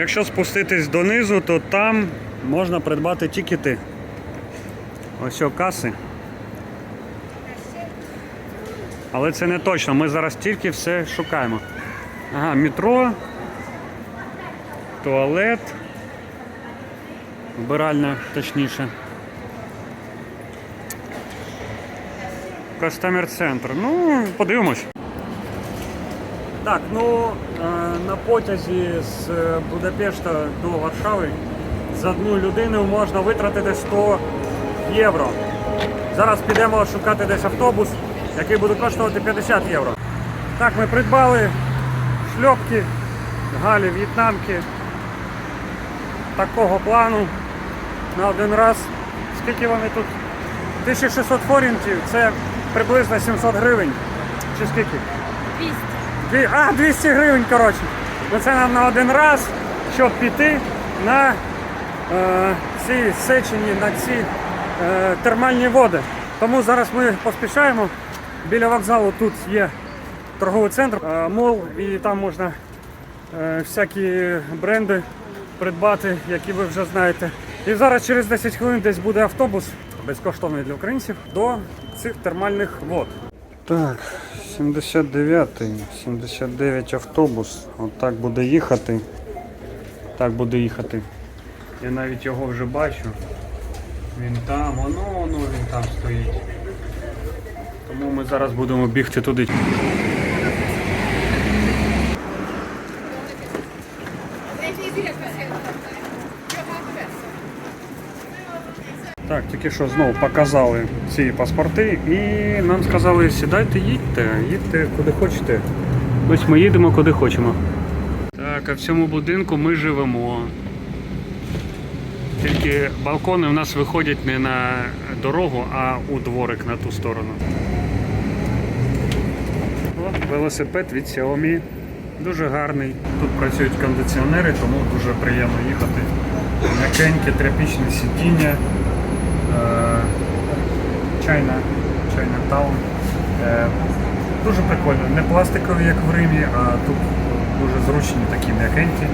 Якщо спуститись донизу, то там можна придбати тікети. Ось о, каси. Але це не точно. Ми зараз тільки все шукаємо. Ага, метро, туалет. Вбиральня, точніше. Кастомер центр. Ну, подивимось. Так, ну на потязі з е, Будапешта до Варшави за одну людину можна витратити 100 євро. Зараз підемо шукати десь автобус, який буде коштувати 50 євро. Так, ми придбали шльопки, галі, в'єтнамки такого плану на один раз. Скільки вони тут? 1600 форінтів, це приблизно 700 гривень. Чи скільки? 200. А, 200 гривень, коротше. Це нам на один раз, щоб піти на е, ці сечені, на ці е, термальні води. Тому зараз ми поспішаємо. Біля вокзалу тут є торговий центр, е, мол, і там можна е, всякі бренди придбати, які ви вже знаєте. І зараз через 10 хвилин десь буде автобус безкоштовний для українців до цих термальних вод. Так, 79-й, 79 автобус. Отак буде їхати. Так буде їхати. Я навіть його вже бачу. Він там, воно, воно він там стоїть. Тому ми зараз будемо бігти туди. Так, тільки що знову показали ці паспорти і нам сказали, сідайте, їдьте, їдьте куди хочете. Ось ми їдемо куди хочемо. Так, а в цьому будинку ми живемо. Тільки балкони у нас виходять не на дорогу, а у дворик на ту сторону. О, велосипед від Xiaomi. Дуже гарний. Тут працюють кондиціонери, тому дуже приємно їхати. М'якеньке, тряпічне сидіння. Е, Чайна, Таун. Е, Дуже прикольно. Не пластикові, як в Римі, а тут дуже зручні такі м'якенькі.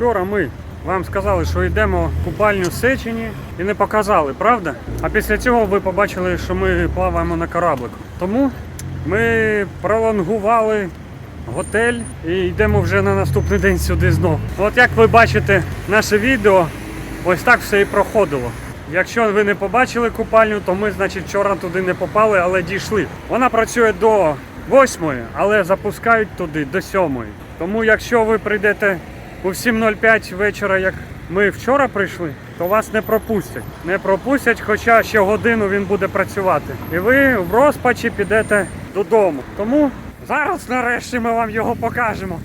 Вчора ми вам сказали, що йдемо в купальню Сечені і не показали, правда? А після цього ви побачили, що ми плаваємо на кораблику. Тому ми пролонгували готель і йдемо вже на наступний день сюди знов. От як ви бачите наше відео, ось так все і проходило. Якщо ви не побачили купальню, то ми, значить, вчора туди не попали, але дійшли. Вона працює до 8, але запускають туди до 7. Тому якщо ви прийдете у 7.05 вечора, як ми вчора прийшли, то вас не пропустять. Не пропустять, хоча ще годину він буде працювати. І ви в розпачі підете додому. Тому зараз нарешті ми вам його покажемо.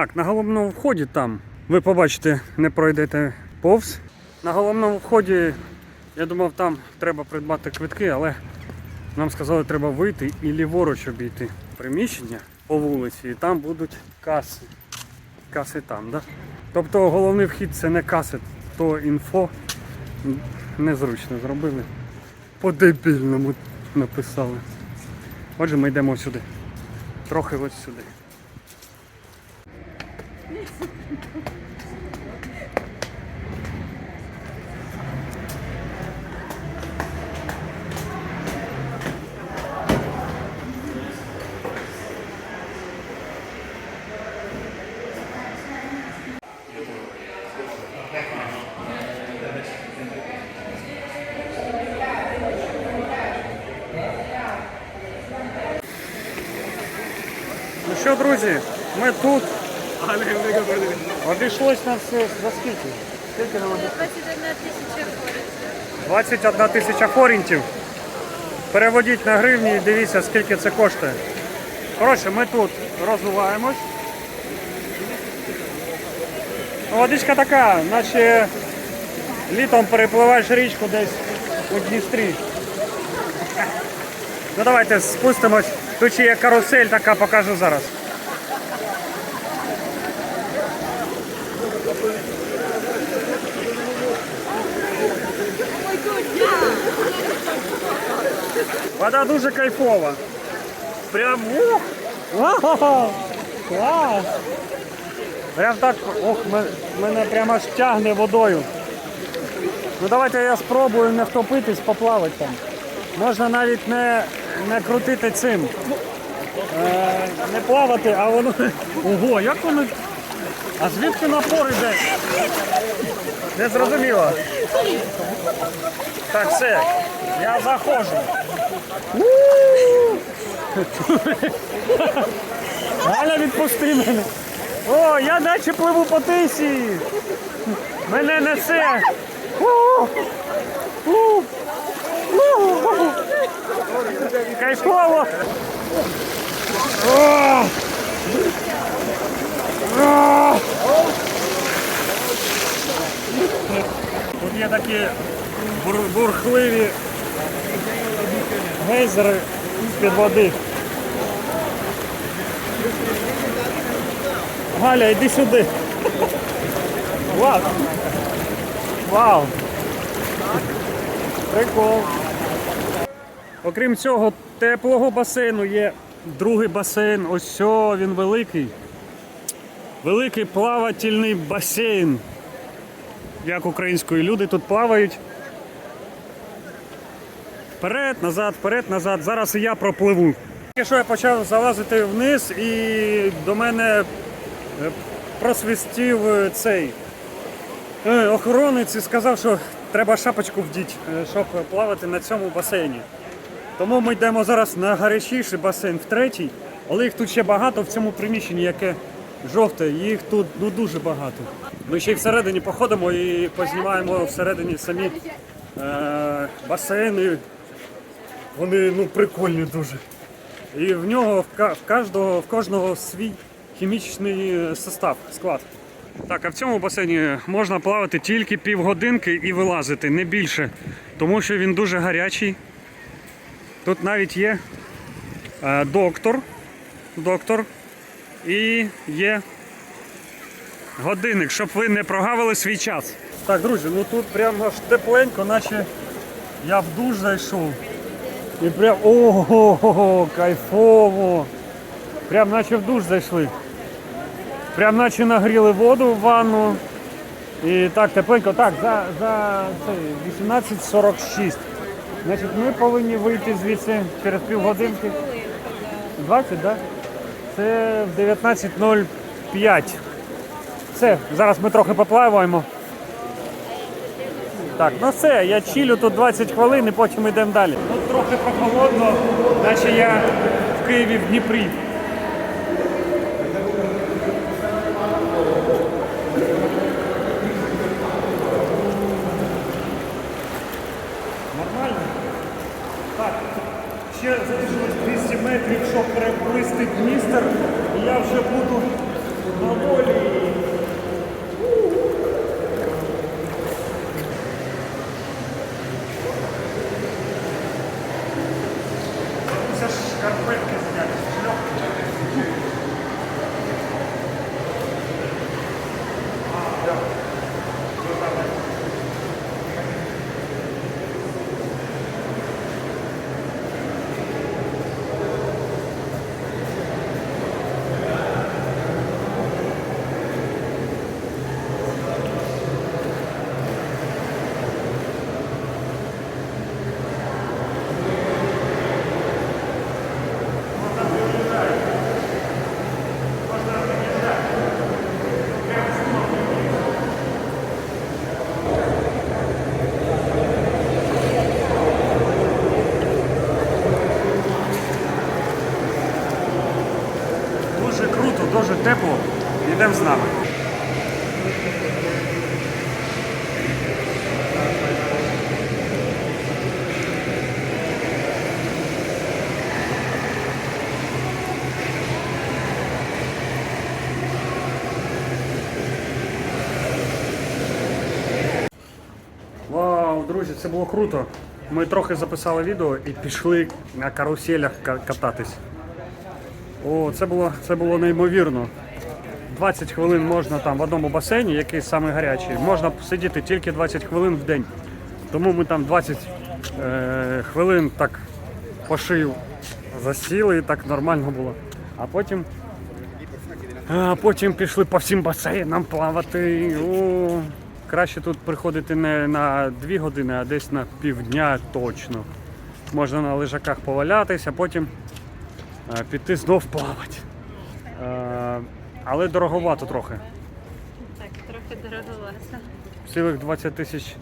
Так, на головному вході там ви побачите, не пройдете повз. На головному вході, я думав, там треба придбати квитки, але нам сказали, треба вийти і ліворуч обійти приміщення по вулиці, і там будуть каси. Каси там, да? Тобто головний вхід це не каси, то інфо. Незручно зробили. По-дебільному написали. Отже, ми йдемо сюди. Трохи ось сюди. Ну что, друзья, мы тут. Обійшлось нас е, за скільки? Скільки нам обійшлось? 21 тисяча гривень. 21 тисяча форінтів. Переводіть на гривні і дивіться, скільки це коштує. Коротше, ми тут розвиваємось. Ну, Водичка така, наче літом перепливаєш річку десь у Дністрі. Ну давайте спустимось. Тут ще є карусель така, покажу зараз. Вода дуже кайфова. Прям ух! Вау! Клас! Прям так, ох, мене прямо аж тягне водою. Ну давайте я спробую не втопитись, поплавати там. Можна навіть не, не крутити цим. Е, не плавати, а воно. Ого, як воно. А звідки напор іде? Не зрозуміло. Так, все, я заходжу. Галя, відпусти мене. О, я наче пливу по тисі. Мене несе. Кайфово. Тут є такі бур- бурхливі гейзери з-під води. Галя, йди сюди. Вау. Вау. Прикол. Окрім цього теплого басейну є другий басейн. Ось він великий. Великий плавательний басейн. Як української люди тут плавають. Вперед, назад, вперед, назад. Зараз і я пропливу. Тільки що я почав залазити вниз і до мене е, просвистів е, цей е, охоронець і сказав, що треба шапочку вдіть, е, щоб плавати на цьому басейні. Тому ми йдемо зараз на гарячіший басейн в третій, але їх тут ще багато в цьому приміщенні, яке жовте, їх тут ну, дуже багато. Ми ще й всередині походимо і познімаємо всередині самі е, басейни. Вони ну, прикольні дуже. І в нього в, кожного, в кожного свій хімічний е, состав, склад. Так, а в цьому басейні можна плавати тільки півгодинки і вилазити, не більше. Тому що він дуже гарячий. Тут навіть є е, доктор, доктор і є годинник, щоб ви не прогавили свій час. Так, друзі, ну тут прямо аж тепленько, наче я в душ зайшов. І прям ого, кайфово. Прям наче в душ зайшли. Прям наче нагріли воду в ванну. І так тепленько. Так, за, за 18.46. Значить, ми повинні вийти звідси через півгодинки. 20, так? Да? Це в 19.05. Все, зараз ми трохи поплаваємо. Так, ну все, я чилю тут 20 хвилин і потім йдемо далі. Тут трохи прохолодно, наче я в Києві в Дніпрі. Це було круто. Ми трохи записали відео і пішли на каруселях ка- кататись. О, це було, це було неймовірно. 20 хвилин можна там в одному басейні, який самий гарячий, можна сидіти тільки 20 хвилин в день. Тому ми там 20 е, хвилин так по шию засіли і так нормально було. А потім, а потім пішли по всім басейнам плавати. О, краще тут приходити не на 2 години, а десь на півдня точно. Можна на лежаках повалятися, а потім е, піти знов плавати. Е, але дороговато трохи. Так, трохи дороговато. Цілих 20 тисяч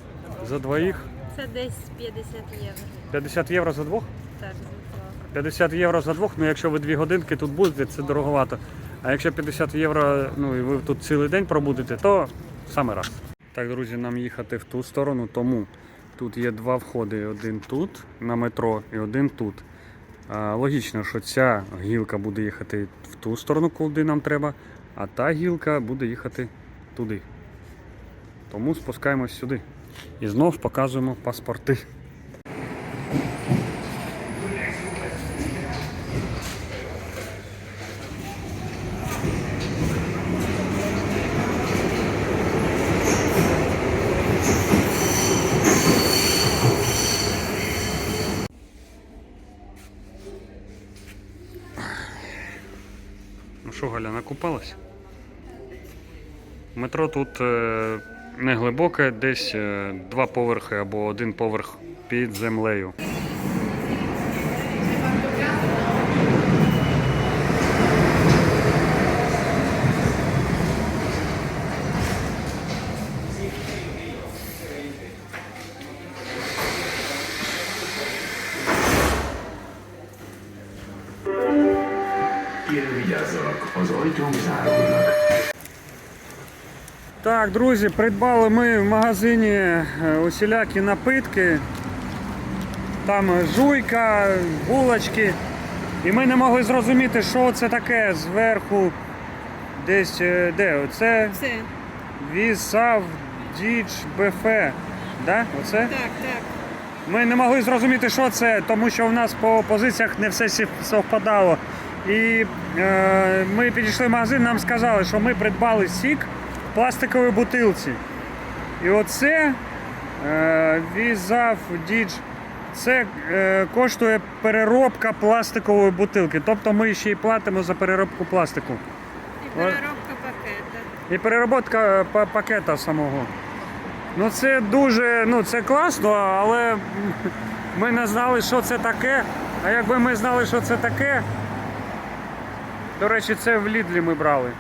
за двоїх. Це десь 50 євро. 50 євро за двох? Так, звуково. 50 євро за двох, ну якщо ви дві годинки тут будете, це дороговато. А якщо 50 євро, ну і ви тут цілий день пробудете, то саме раз. Так, друзі, нам їхати в ту сторону, тому тут є два входи: один тут на метро і один тут. Логічно, що ця гілка буде їхати в ту сторону, куди нам треба, а та гілка буде їхати туди. Тому спускаємось сюди. І знов показуємо паспорти. Ну що, Галя, накупалась? Метро тут е, не глибоке, десь е, два поверхи або один поверх під землею. Так, друзі, придбали ми в магазині е, усілякі напитки. Там жуйка, булочки. І ми не могли зрозуміти, що це таке зверху. Десь е, де? Оце Це, Вісав Діч БФ. Да? Оце? так, так. Ми не могли зрозуміти, що це, тому що в нас по позиціях не все совпадало. І е, ми підійшли в магазин, нам сказали, що ми придбали сік в пластиковій бутилці. І оце е, візав дідж. Це е, коштує переробка пластикової бутилки. Тобто ми ще й платимо за переробку пластику. І переробка пакета. І перероботка е, па- пакета самого. Ну це дуже, ну це класно, але ми не знали, що це таке. А якби ми знали, що це таке. До речі, це в Лідлі ми брали.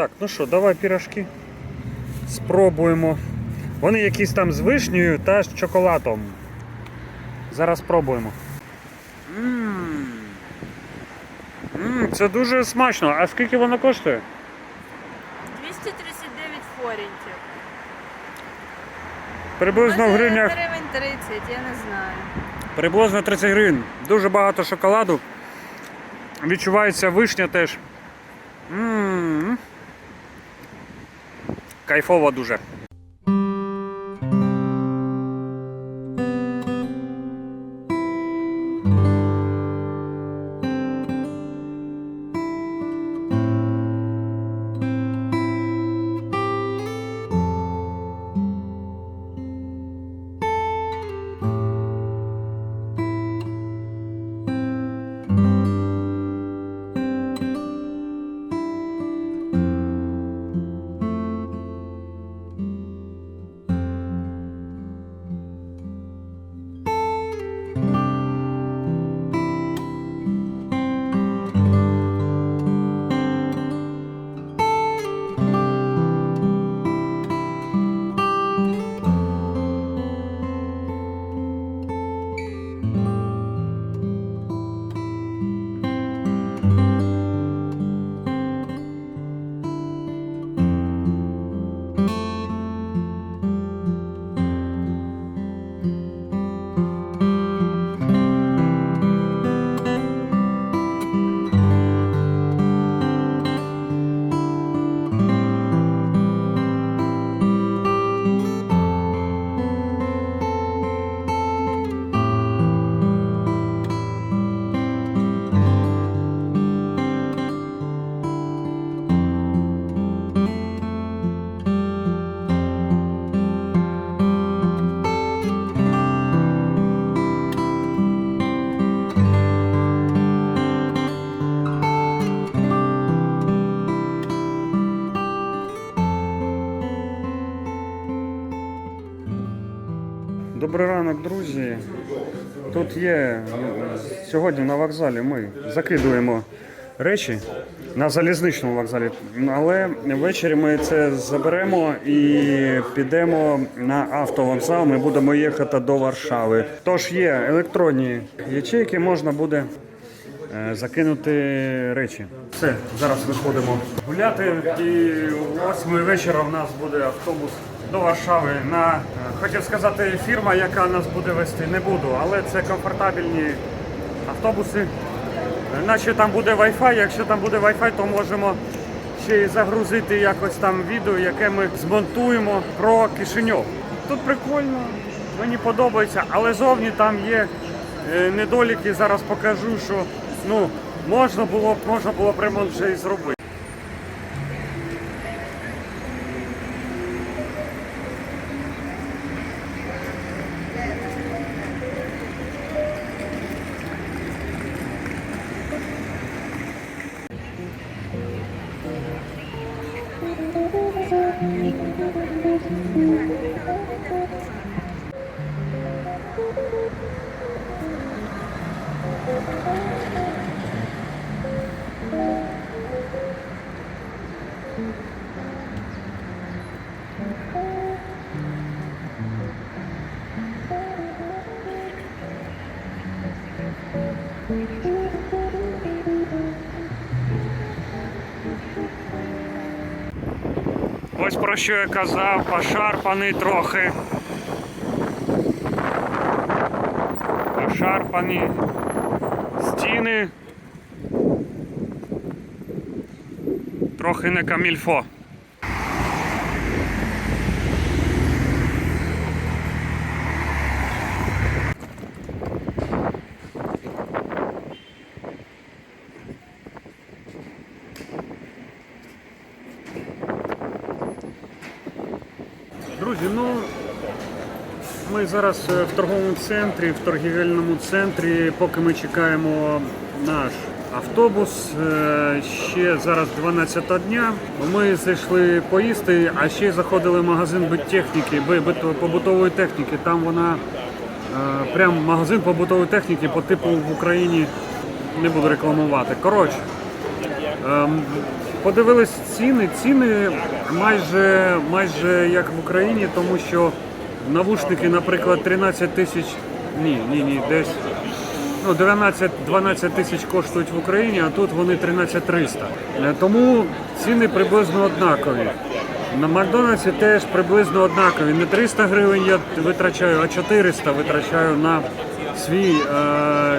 Так, ну що, давай пірожки. Спробуємо. Вони якісь там з вишнею та з чоколадом. Зараз спробуємо. Мм. Мм, це дуже смачно. А скільки воно коштує? 239 форінтів. Приблизно в Може, гривнях. Гривень 30, я не знаю. Приблизно 30 гривень. Дуже багато шоколаду. Відчувається вишня теж. М. Кайфово дуже. Добрий ранок, друзі. Тут є сьогодні на вокзалі. Ми закидуємо речі на залізничному вокзалі. Але ввечері ми це заберемо і підемо на автовокзал. Ми будемо їхати до Варшави. Тож є електронні ячейки, можна буде е, закинути речі. Все, зараз виходимо гуляти. І о 8 вечора в нас буде автобус до Варшави. На е, хотів сказати, фірма, яка нас буде вести, не буду, але це комфортабельні автобуси. Наче там буде Wi-Fi, якщо там буде Wi-Fi, то можемо ще й загрузити якось там відео, яке ми змонтуємо про Кишиньов. Тут прикольно, мені подобається, але зовні там є е, недоліки. Зараз покажу, що ну, можна було можна було б ремонт вже і зробити. Ось про що я казав, пошарпаний трохи. Пошарпані стіни. Трохи не камільфо. Ну ми зараз е, в торговому центрі, в торгівельному центрі, поки ми чекаємо наш автобус. е, Ще зараз 12 дня. Ми зайшли поїсти, а ще заходили в магазин биттехніки, побутової техніки. Там вона е, прям магазин побутової техніки по типу в Україні не буду рекламувати. Коротше, Ем, Подивились ціни. Ціни майже, майже як в Україні, тому що навушники, наприклад, 13 тисяч. Ні, ні, ні, десь ну, 12-12 тисяч коштують в Україні, а тут вони 13 300. Е, Тому ціни приблизно однакові. На Макдональдсі теж приблизно однакові. Не 300 гривень я витрачаю, а 400 витрачаю на свій е,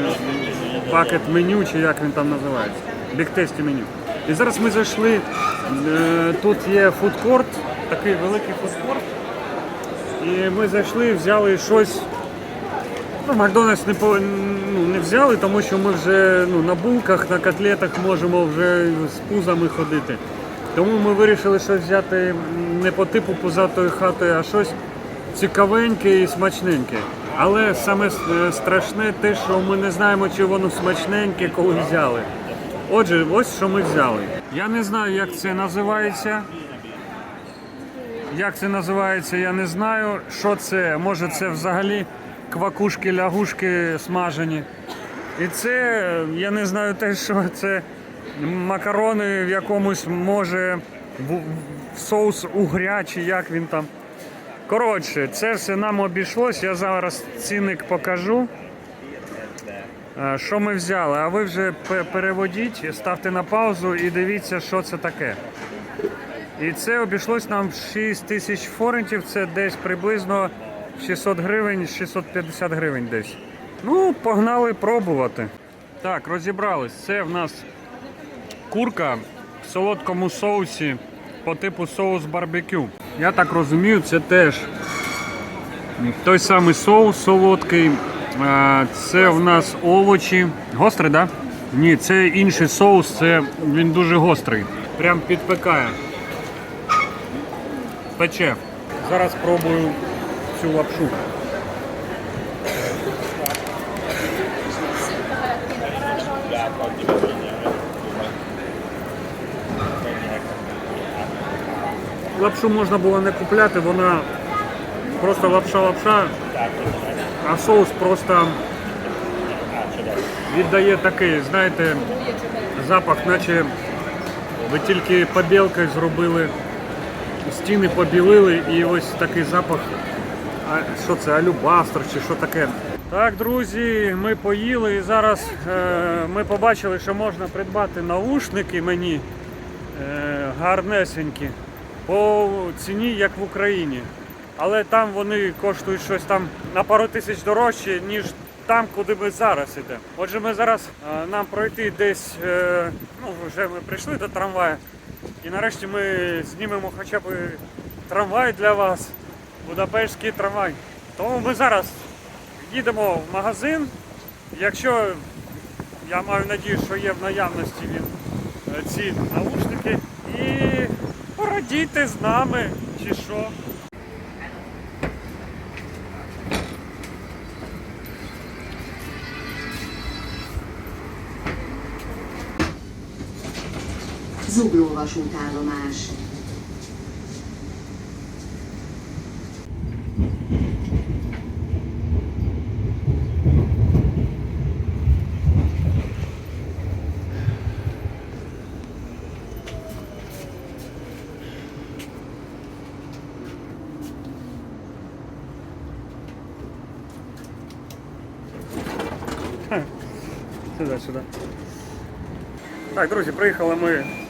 пакет меню, чи як він там називається. Бігтесті меню. І зараз ми зайшли. е, Тут є фудкорт, такий великий фудкорт. І ми зайшли, взяли щось. Ну, Макдональдс не, ну, не взяли, тому що ми вже ну, на булках, на котлетах можемо вже з пузами ходити. Тому ми вирішили щось взяти не по типу пузатої хати, а щось цікавеньке і смачненьке. Але саме е, страшне те, що ми не знаємо, чи воно смачненьке, коли взяли. Отже, ось що ми взяли. Я не знаю, як це називається. Як це називається, я не знаю. Що це? Може це взагалі квакушки, лягушки смажені. І це, я не знаю те, що це макарони в якомусь може в, соус угря, чи як він там. Коротше, це все нам обійшлось. Я зараз цінник покажу. Е, Що ми взяли? А ви вже переводіть, ставте на паузу і дивіться, що це таке. І це обійшлось нам в 6 тисяч форентів, це десь приблизно 600 гривень, 650 гривень десь. Ну, погнали пробувати. Так, розібрались. Це в нас курка в солодкому соусі по типу соус барбекю. Я так розумію, це теж той самий соус солодкий. Це в нас овочі. Гострий, так? Да? Ні, це інший соус, це він дуже гострий. Прям підпекає. Пече. Зараз спробую цю лапшу. Лапшу можна було не купляти, вона просто лапша-лапша, А соус просто віддає такий, знаєте, запах, наче ви тільки побілкою зробили, стіни побілили і ось такий запах. А що це, алюбастр чи що таке? Так, друзі, ми поїли і зараз е, ми побачили, що можна придбати наушники мені е, гарнесенькі по ціні, як в Україні. Але там вони коштують щось там на пару тисяч дорожче, ніж там, куди ми зараз йдемо. Отже, ми зараз е, нам пройти десь, е, ну вже ми прийшли до трамваю. І нарешті ми знімемо хоча б трамвай для вас, Будапештський трамвай. Тому ми зараз їдемо в магазин. Якщо я маю надію, що є в наявності він е, ці наушники. І порадійте з нами чи що. Zugló vasútállomás. Сюди, сюди. Так, друзі, приїхали ми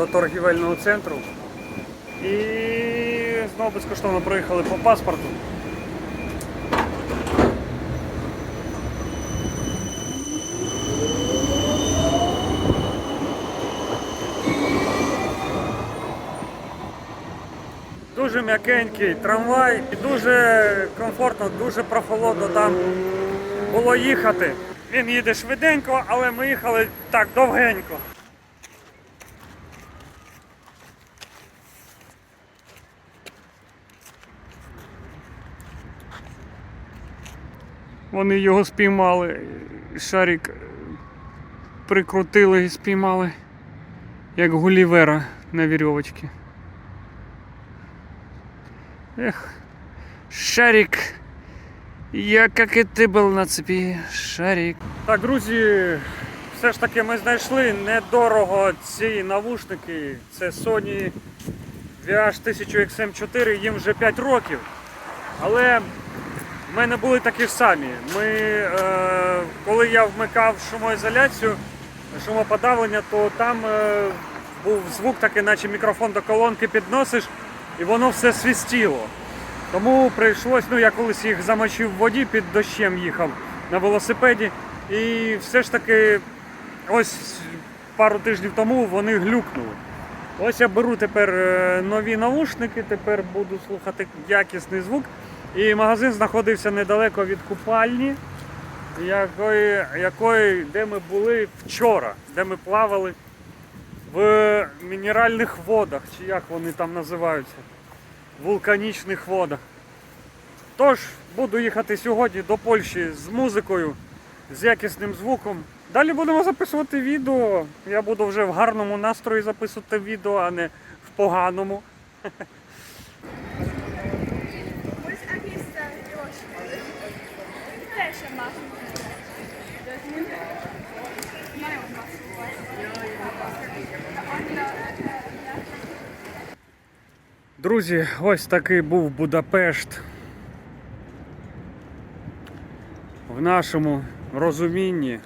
до торгівельного центру. І знову безкоштовно проїхали по паспорту. Дуже м'якенький трамвай і дуже комфортно, дуже прохолодно там було їхати. Він їде швиденько, але ми їхали так довгенько. Вони його спіймали. Шарик е, прикрутили і спіймали, як Гулівера на вірьовочці. Ех, Шарик. Я як і ти був на цепі, Шарик. Так, друзі, все ж таки ми знайшли недорого ці навушники. Це Sony VH1000XM4, їм вже 5 років. Але в мене були такі ж самі. Ми, е, коли я вмикав шумоізоляцію, шумоподавлення, то там е, був звук такий, наче мікрофон до колонки підносиш, і воно все свістіло. Тому прийшлось, ну я колись їх замочив в воді під дощем їхав на велосипеді. І все ж таки, ось пару тижнів тому вони глюкнули. Ось я беру тепер е, нові наушники, тепер буду слухати якісний звук. І магазин знаходився недалеко від купальні, якої, якої, де ми були вчора, де ми плавали в мінеральних водах, чи як вони там називаються, вулканічних водах. Тож, буду їхати сьогодні до Польщі з музикою, з якісним звуком. Далі будемо записувати відео. Я буду вже в гарному настрої записувати відео, а не в поганому. Друзі, ось такий був Будапешт. В нашому розумінні.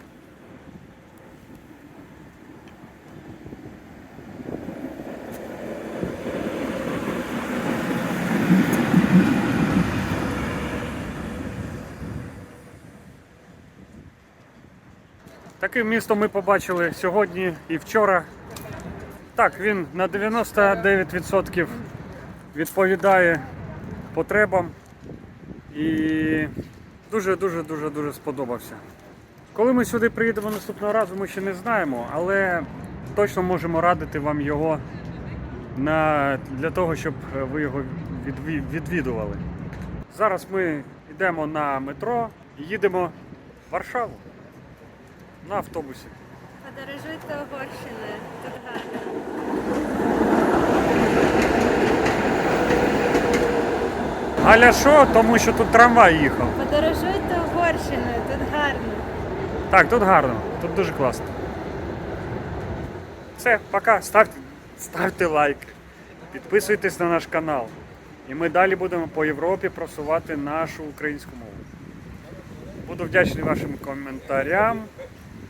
Таким містом ми побачили сьогодні і вчора. Так, він на 99% відповідає потребам і дуже-дуже дуже дуже сподобався. Коли ми сюди приїдемо наступного разу, ми ще не знаємо, але точно можемо радити вам його на, для того, щоб ви його відвідували. Зараз ми йдемо на метро і їдемо в Варшаву на автобусі. Подорожуйте Угорщини. Тут гарно. Галя що? Тому що тут трамвай їхав. Подорожуйте Угорщиною, тут гарно. Так, тут гарно, тут дуже класно. Все, пока. Ставте, ставте лайк, підписуйтесь на наш канал. І ми далі будемо по Європі просувати нашу українську мову. Буду вдячний вашим коментарям,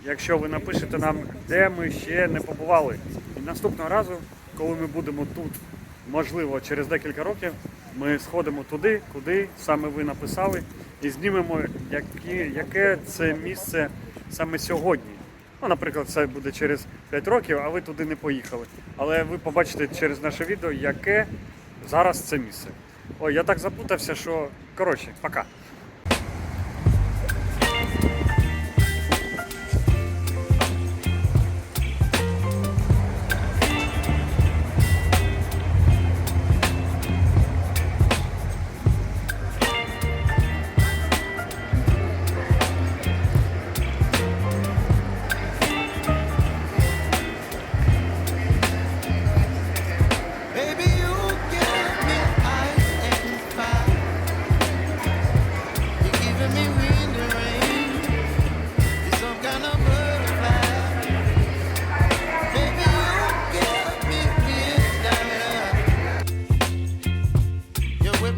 якщо ви напишете нам, де ми ще не побували. І наступного разу, коли ми будемо тут, можливо, через декілька років, ми сходимо туди, куди саме ви написали, і знімемо, які, яке це місце саме сьогодні. Ну, наприклад, це буде через 5 років, а ви туди не поїхали. Але ви побачите через наше відео, яке зараз це місце. Ой, я так запутався, що коротше, пока.